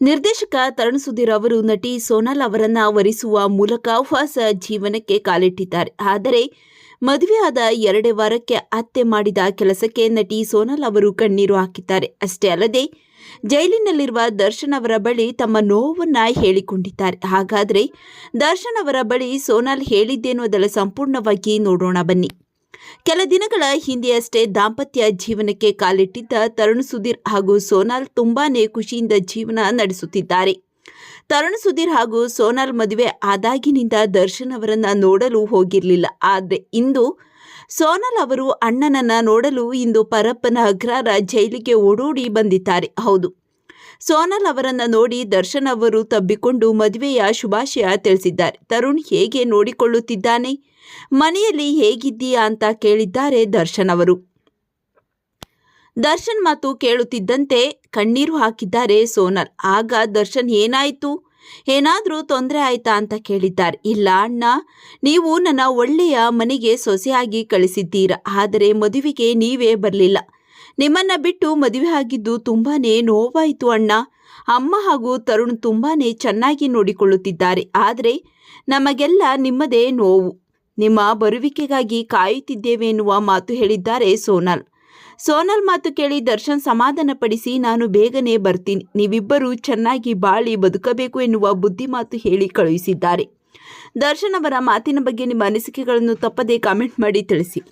ನಿರ್ದೇಶಕ ತರುಣ್ ಸುಧೀರ್ ಅವರು ನಟಿ ಸೋನಾಲ್ ಅವರನ್ನ ವರಿಸುವ ಮೂಲಕ ಹೊಸ ಜೀವನಕ್ಕೆ ಕಾಲಿಟ್ಟಿದ್ದಾರೆ. ಆದರೆ ಮದುವೆಯಾದ ಎರಡೇ ವಾರಕ್ಕೆ ಅತ್ತೆ ಮಾಡಿದ ಕೆಲಸಕ್ಕೆ ನಟಿ ಸೋನಾಲ್ ಅವರು ಕಣ್ಣೀರು ಹಾಕಿದ್ದಾರೆ. ಅಷ್ಟೇ ಅಲ್ಲದೆ ಜೈಲಿನಲ್ಲಿರುವ ದರ್ಶನ್ ಅವರ ಬಳಿ ತಮ್ಮ ನೋವನ್ನ ಹೇಳಿಕೊಂಡಿದ್ದಾರೆ. ಹಾಗಾದ್ರೆ ದರ್ಶನ್ ಅವರ ಬಳಿ ಸೋನಾಲ್ ಹೇಳಿದ್ದೇನು ಅದರ ಸಂಪೂರ್ಣವಾಗಿ ನೋಡೋಣ ಬನ್ನಿ. ಕೆಲ ದಿನಗಳ ಹಿಂದೆಯಷ್ಟೇ ದಾಂಪತ್ಯ ಜೀವನಕ್ಕೆ ಕಾಲಿಟ್ಟಿದ್ದ ತರುಣ್ ಸುಧೀರ್ ಹಾಗೂ ಸೋನಾಲ್ ತುಂಬಾನೇ ಖುಷಿಯಿಂದ ಜೀವನ ನಡೆಸುತ್ತಿದ್ದಾರೆ. ತರುಣ್ ಸುಧೀರ್ ಹಾಗೂ ಸೋನಾಲ್ ಮದುವೆ ಆದಾಗಿನಿಂದ ದರ್ಶನ್ ಅವರನ್ನ ನೋಡಲು ಹೋಗಿರಲಿಲ್ಲ. ಆದರೆ ಇಂದು ಸೋನಾಲ್ ಅವರು ಅಣ್ಣನನ್ನ ನೋಡಲು ಇಂದು ಪರಪ್ಪನ ಅಗ್ರಾರ ಜೈಲಿಗೆ ಓಡೋಡಿ ಬಂದಿದ್ದಾರೆ. ಹೌದು ಸೋನಾಲ್ ಅವರನ್ನ ನೋಡಿ ದರ್ಶನ್ ಅವರು ತಬ್ಬಿಕೊಂಡು ಮದುವೆಯ ಶುಭಾಶಯ ತಿಳಿಸಿದ್ದಾರೆ. ತರುಣ್ ಹೇಗೆ ನೋಡಿಕೊಳ್ಳುತ್ತಿದ್ದಾನೆ? ಮನೆಯಲ್ಲಿ ಹೇಗಿದ್ದೀಯಾ ಅಂತ ಕೇಳಿದ್ದಾರೆ ದರ್ಶನ್ ಅವರು. ದರ್ಶನ್ ಮಾತು ಕೇಳುತ್ತಿದ್ದಂತೆ ಕಣ್ಣೀರು ಹಾಕಿದ್ದಾರೆ ಸೋನಲ್. ಆಗ ದರ್ಶನ್ ಏನಾಯಿತು? ಏನಾದರೂ ತೊಂದರೆ ಆಯ್ತಾ ಅಂತ ಕೇಳಿದ್ದಾರೆ. ಇಲ್ಲ ಅಣ್ಣ, ನೀವು ನನ್ನ ಒಳ್ಳೆಯ ಮನೆಗೆ ಸೊಸೆಯಾಗಿ ಕಳಿಸಿದ್ದೀರ. ಆದರೆ ಮದುವೆಗೆ ನೀವೇ ಬರಲಿಲ್ಲ. ನಿಮ್ಮನ್ನ ಬಿಟ್ಟು ಮದುವೆ ಆಗಿದ್ದು ತುಂಬಾನೇ ನೋವಾಯಿತು ಅಣ್ಣ. ಅಮ್ಮ ಹಾಗೂ ತರುಣ್ ತುಂಬಾನೇ ಚೆನ್ನಾಗಿ ನೋಡಿಕೊಳ್ಳುತ್ತಿದ್ದಾರೆ. ಆದರೆ ನಮಗೆಲ್ಲ ನಿಮ್ಮದೇ ನೋವು. ನಿಮ್ಮ ಬರುವಿಕೆಗಾಗಿ ಕಾಯುತ್ತಿದ್ದೇವೆ ಎನ್ನುವ ಮಾತು ಹೇಳಿದ್ದಾರೆ ಸೋನಲ್. ಸೋನಲ್ ಮಾತು ಕೇಳಿ ದರ್ಶನ್ ಸಮಾಧಾನಪಡಿಸಿ, ನಾನು ಬೇಗನೆ ಬರ್ತೀನಿ. ನೀವಿಬ್ಬರೂ ಚೆನ್ನಾಗಿ ಬಾಳಿ ಬದುಕಬೇಕು ಎನ್ನುವ ಬುದ್ಧಿ ಮಾತು ಹೇಳಿ ಕಳುಹಿಸಿದ್ದಾರೆ. ದರ್ಶನ್ ಅವರ ಮಾತಿನ ಬಗ್ಗೆ ನಿಮ್ಮ ಅನಿಸಿಕೆಗಳನ್ನು ತಪ್ಪದೇ ಕಾಮೆಂಟ್ ಮಾಡಿ ತಿಳಿಸಿ.